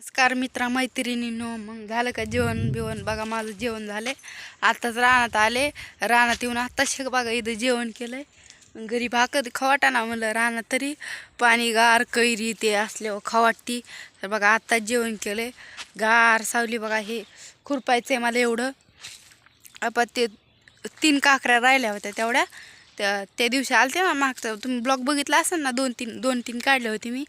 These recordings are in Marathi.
नमस्कार मित्रा मैत्रिणींनो. मग झालं का जेवण बिवण? बघा माझं जेवण झालं आत्ताच रानात आले. रानात येऊन आत्ताच बघा इथं जेवण केलंय. आहे घरी भाकर खवाटा ना म्हणलं रानात तरी पाणी गार कैरी ते असल्यावर खवाटती. तर बघा आत्ताच जेवण केलंय. गार सावली बघा हे खुरपायचं आहे मला एवढं. आपण ते तीन काकऱ्या राहिल्या होत्या तेवढ्या. त्या त्या दिवशी आलते ना मागचं. तुम्ही ब्लॉग बघितला असेल ना दोन तीन दोन तीन काढले होते मी.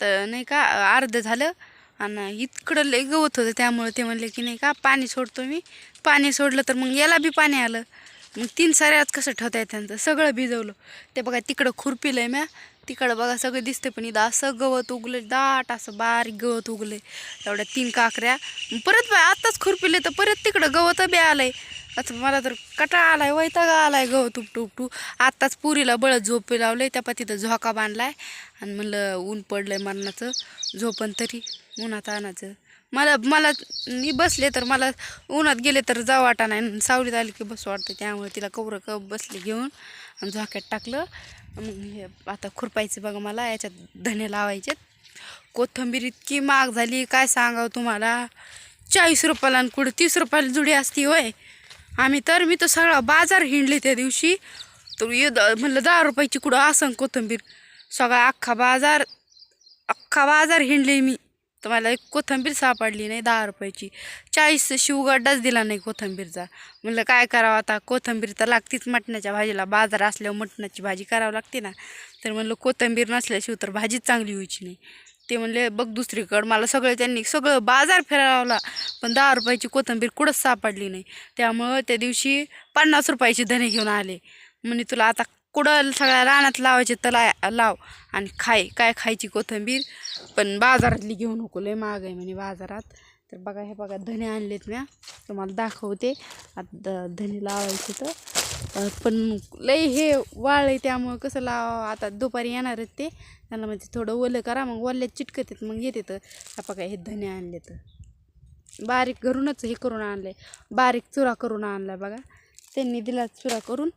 तर नाही का अर्ध झालं. आणि इतकडं लय गवत होतं त्यामुळे ते म्हणले की नाही का पाणी सोडतो मी. पाणी सोडलं तर मग याला बी पाणी आलं. मग तीन साऱ्यात कसं ठेवता येतं त्यांचं? सगळं भिजवलं. ते बघा तिकडं खुरपिलं आहे म्या. तिकडं बघा सगळं दिसते पण इथं असं गवत उगलं दाट असं बारीक गवत उगलं एवढ्या तीन काकऱ्या. परत बाय आत्ताच खुरपिले तर परत तिकडं गवत बी आलंय. आता मला तर कटा आलाय वैताग आलाय गवत उपटू उपटू आत्ताच पुरीला बळत झोपे लावलंय त्या तिथं झोका बांधलाय. आणि म्हणलं ऊन पडलंय मरणाचं. झोपन तरी. उन्हात आणायचं. मला मला मी बसले तर मला उन्हात गेले तर जाऊ वाटा नाही आणि सावलीत आली की बस वाटतं. त्यामुळे तिला कवरं कप बसले घेऊन आणि झोक्यात टाकलं. मग हे आता खुरपायचं बघा मला. याच्यात धने लावायचे कोथंबीर इतकी महाग झाली. काय सांगावं तुम्हाला? चाळीस रुपयाला आणि कुठं तीस रुपयाला जुडी असती होय. आम्ही तर मी तर सगळा बाजार हिंडले त्या दिवशी. तर ये द- म्हणलं दहा रुपयाची कुठं असं कोथंबीर. सगळा अख्खा बाजार अख्खा बाजार हिंडले मी. तर मला एक कोथंबीर सापडली नाही दहा रुपयाची. चाळीस शिवगड्डाच दिला नाही कोथंबीरचा. म्हणलं काय करावं आता? कोथंबीर तर लागतीच मटणाच्या भाजीला. बाजार असल्यावर मटणाची भाजी करावं लागते ना. तर म्हणलं कोथंबीर नसल्याशिवाय तर भाजीच चांगली व्हायची नाही. ते म्हणले बघ दुसरीकडं. मला सगळं त्यांनी सगळं बाजार फिरावला. लावला पण दहा रुपयाची कोथंबीर कुठंच सापडली नाही. त्यामुळं त्या दिवशी पन्नास रुपयाचे धने घेऊन आले. म्हणे तुला आता कुडल सगळ्या रानात लावायचे तर ला लाव. आणि खाय काय खायची कोथंबीर? पण बाजारातली घेऊ नको लय महाग आहे म्हणे बाजारात. तर बघा हे बघा धने आणलेत म्या. तुम्हाला दाखवते. आता द- धने लावायचे तर. पण लय हे वाळ आहे त्यामुळं कसं लाव आता दुपारी येणार आहेत ते. त्यांना म्हणजे थोडं ओलं करा मग ओल्यात चिटकत येत मग येते तर. बघा हे धने आणले तर बारीक घरूनच हे करून आणले बारीक चुरा करून आणला बघा. त्यांनी दिला चुरा करून.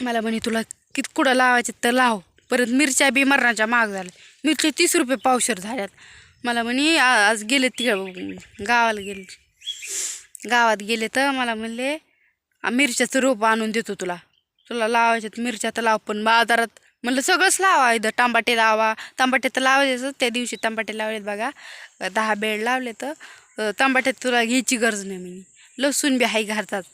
मला म्हणे तुला कित कुठं लावायचे तर लाव. परत मिरच्या बी मरणाच्या महाग झाल्या. मिरच्या तीस रुपये पावशर झाल्यात. मला म्हणे आज गेले तिकडं गावाला गेले. गावात गेले तर मला म्हणले मिरच्याचं रोप आणून देतो तुला. तुला लावायच्यात मिरच्या तर लाव पण बाजारात म्हणलं सगळंच लावा. इथं टांबाटे लावा. तांबाटे तर लावायचं त्या दिवशी तांबाटे लावलेत बघा. दहा बेड लावले तर तांबाट्यात तुला घ्यायची गरज नाही म्हणे. लसूण बी आहे घरचाच.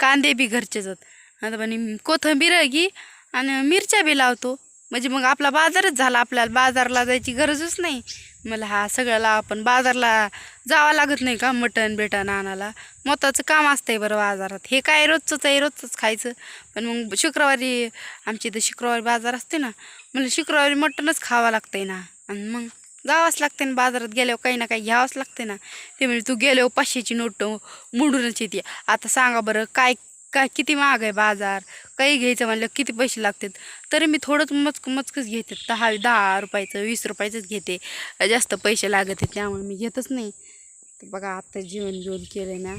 कांदे बी घरचेच आहेत. आता म्हणे कोथंबीर घे आणि मिरच्या बी लावतो. म्हणजे मग आपला बाजारच झाला आपल्याला बाजारला जायची गरजच नाही. मला हा सगळ्याला आपण बाजारला जावं लागत नाही का मटण बेटण आणायला. मोताचं काम असतंय बरं बाजारात. हे काय रोजचंच आहे रोजचंच खायचं. पण मग शुक्रवारी आमच्या इथं शुक्रवारी बाजार असते ना मला शुक्रवारी मटणच खावं लागतंय ना. आणि मग जावंच लागते ना बाजारात गेल्यावर काही ना काही घ्यावंच लागते ना. ते म्हणजे तू गेल्यावर पाचशेची नोट मोडूनच येते. आता सांगा बरं काय काय किती महाग आहे बाजार? काही घ्यायचं म्हणलं किती पैसे लागतात? तरी मी थोडंच मचक मचकच घेते. दहा दहा रुपयाचं वीस रुपयाचंच घेते. जास्त पैसे लागत आहेत त्यामुळे मी घेतच नाही. तर बघा आत्ता जेवण जेवण केलं ना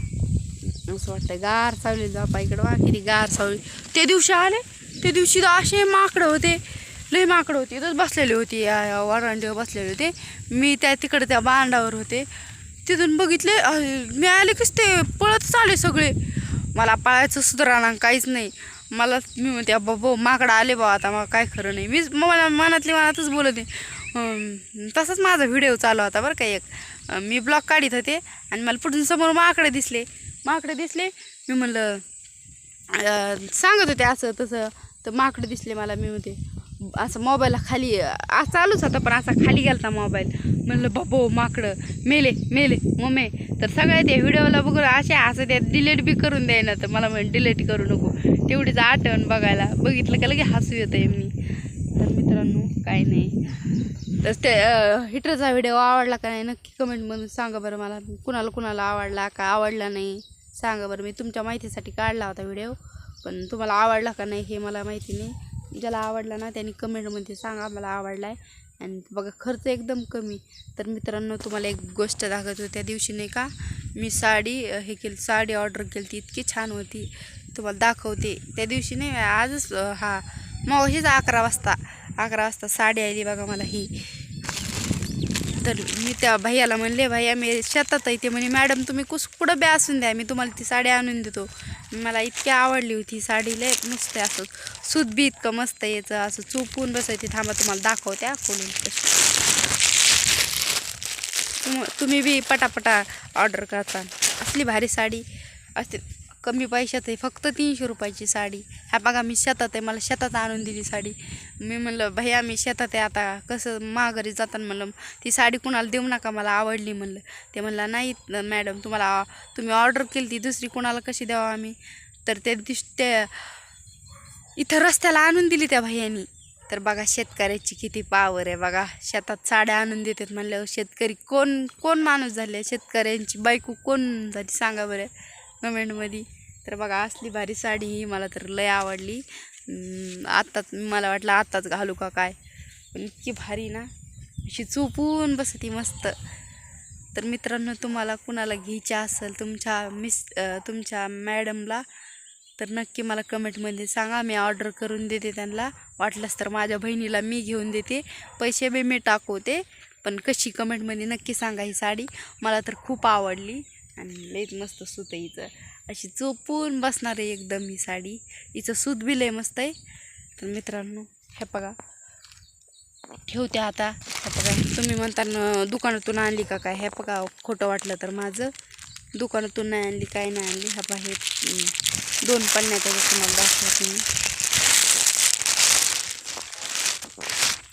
असं वाटतं गार सावली जापा इकडं. वा किती गार सावली. ते दिवशी आले. ते दिवशी तर असे माकडं होते. लय माकडं होते. इथंच बसलेले होते. वरांडीवर बसलेले होते. मी त्या तिकडे त्या बांडावर होते. तिथून बघितले मी आले कीच ते पळतच आले सगळे. मला पाळायचं सुधारणा काहीच नाही. मला मी म्हणते बाबा माकडं आले बा आता मग काय खरं नाही. मीच मला मनातली मनातच बोलते अं, तसंच माझा व्हिडिओ चालू होता बरं का एक. मी ब्लॉग काढीत होते आणि मला पुढून समोर माकडे दिसले. माकडे दिसले मी म्हणलं सांगत होते असं तसं. तर माकडे दिसले मला मी म्हणते असं मोबाईलला खाली चालूच होता पण असा खाली गेलता मोबाईल. म्हणलं बाबो माकडं मेले मेले मम्मे. तर सगळ्या त्या व्हिडिओला बघून असे असं त्या डिलीट बी करून द्यायना तर मला म्हण डिलीट करू नको. तेवढीच आठवण बघायला बघितलं का लगे हसू येतं आहे मी तर मित्रांनो काय नाही. तर ते हिटरचा व्हिडिओ आवडला का नाही नक्की कमेंटमधून सांगा बरं मला. कुणाला कुणाला आवडला का आवडला नाही सांगा बरं. मी तुमच्या माहितीसाठी काढला होता व्हिडिओ पण तुम्हाला आवडला का नाही हे मला माहिती नाही. ज्याला आवडला ना त्यांनी कमेंटमध्ये सांगा मला आवडला आहे आणि बघा खर्च एकदम कमी. तर मित्रांनो तुम्हाला एक गोष्ट दाखवतो त्या दिवशी नाही का मी साडी हे केली साडी ऑर्डर केली ती इतकी छान होती. तुम्हाला दाखवते. त्या दिवशी नाही आजच हा मग हीच अकरा वाजता अकरा वाजता साडी आली बघा मला ही. तर मी त्या भैयाला म्हणले भैया मी शेतात आहे. ते म्हणे मॅडम तुम्ही कुस कुठं बी असून द्या. मी तुम्हाला ती साडी आणून देतो. मला इतकी आवडली होती साडी लय मस्त आहे असं. सूत बी इतकं मस्त आहे असं चुपून बसायची थांबा तुम्हाला दाखवते खोलून. तुम तुम्ही बी पटापटा ऑर्डर करता असली भारी साडी. असते कमी पैशात आहे फक्त तीनशे रुपयाची साडी. हा बघा मी शेतात आहे मला शेतात आणून दिली साडी. मी म्हणलं भैया मी शेतात आहे आता कसं माघारी जाताना म्हणलं ती साडी कुणाला देऊ नका मला आवडली म्हणलं. ते म्हणलं नाही मॅडम तुम्हाला तुम्ही ऑर्डर केली ती दुसरी कुणाला कशी द्यावं आम्ही? तर त्या दिस त्या इथं रस्त्याला आणून दिली त्या भैयानी. तर बघा शेतकऱ्याची किती पावर आहे बघा. शेतात साड्या आणून देतात म्हणल्यावर शेतकरी कोण कोण माणूस झाले? शेतकऱ्यांची बायको कोण झाली? सांगा बरं. कमेंटमध्ये तर बघा असली भारी साडी ही मला तर लय आवडली. आत्ताच मला वाटलं आत्ताच घालू का काय? पण इतकी भारी ना. अशी चुपून बसती मस्त. तर मित्रांनो तुम्हाला कुणाला घ्यायची असेल तुमच्या मिस तुमच्या मॅडमला तर नक्की मला कमेंटमध्ये सांगा. मी ऑर्डर करून देते त्यांना. वाटलंच तर माझ्या बहिणीला मी घेऊन देते. पैसे बी मी टाकवते. पण कशी कमेंटमध्ये नक्की सांगा ही साडी. मला तर खूप आवडली. आणि लईच मस्त सूत आहे हिचं. अशी चोपून बसणार आहे एकदम ही साडी. हिचं सूत बी लय मस्त आहे. तर मित्रांनो हे बघा. ठेवते आता. हे बघा तुम्ही म्हणताना दुकानातून आणली का काय? हे बघा खोटं वाटलं तर माझं. दुकानातून नाही आणली काय नाही आणली. हा बा हे दोन पन्नाच्या जर तुम्हाला दाखवते मी.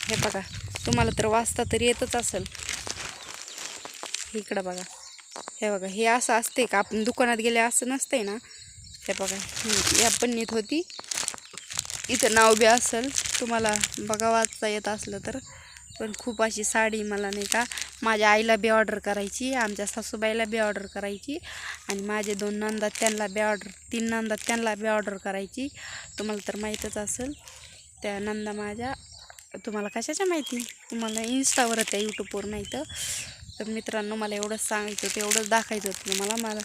हे बघा तुम्हाला तर वाचता तरी येतच असेल. इकडं बघा. हे बघा हे असं असते का? आपण दुकानात गेले असं नसतंय ना? हे बघा या पन्नीत होती. इथं नाव बी असेल. तुम्हाला बघा वाचता येत असलं तर. पण खूप अशी साडी मला नाही का माझ्या आईला बी ऑर्डर करायची आमच्या सासूबाईला बी ऑर्डर करायची आणि माझे दोन नंदात त्यांना बी ऑर्डर तीन नंदात त्यांना बी ऑर्डर करायची. तुम्हाला तर माहीतच असेल त्या नंदा माझ्या तुम्हाला कशाच्या माहिती? तुम्हाला इन्स्टावर त्या यूट्यूबवर माहीत तर तर मित्रांनो मला एवढंच सांगायचं होतं एवढंच दाखायचं होतं. मला मला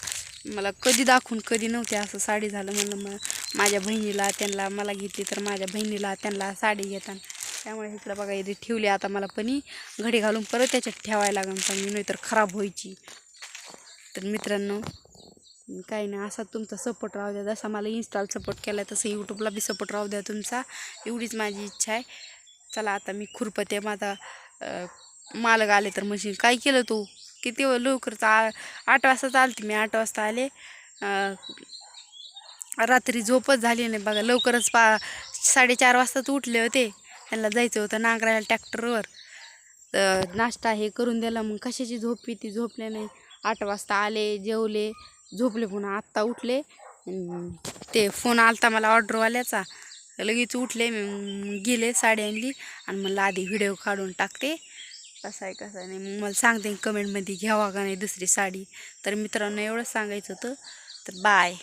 मला कधी दाखवून कधी नव्हते असं साडी झालं म्हणलं मग माझ्या बहिणीला त्यांना मला घेतली तर माझ्या बहिणीला त्यांना साडी घेताना त्यामुळे इकडं बघा इथे ठेवली. आता मला पणी घडी घालून परत त्याच्यात ठेवायला लागून चांगली नाही तर खराब व्हायची. तर मित्रांनो काही नाही असा तुमचा सपोर्ट राहू द्या. जसा मला इन्स्टाला सपोर्ट केला तसं यूट्यूबला बी सपोर्ट राहू द्या तुमचा. एवढीच माझी इच्छा आहे. चला आता मी खुरपते माझा मालक आले तर मशीन काय केलं तू? किती लवकर चा आठ वाजता चालते मी आठ वाजता आले. रात्री झोपच झाली नाही बघा लवकरच पा साडेचार वाजताच उठले होते. त्यांना जायचं होतं नांगरायला ट्रॅक्टरवर. तर नाश्ता हे करून दिला मग कशाची झोप ती झोपले नाही. आठ वाजता आले जेवले झोपले पुन्हा आत्ता उठले. ते फोन आलता मला ऑर्डरवाल्याचा. लगेच उठले मी गेले साडी आणली. आणि मला आधी व्हिडिओ काढून टाकते. कसा आहे कसा नाही मग मला सांगते कमेंटमध्ये घ्यावा का नाही दुसरी साडी. तर मित्रांनो एवढंच सांगायचं होतं. तर बाय.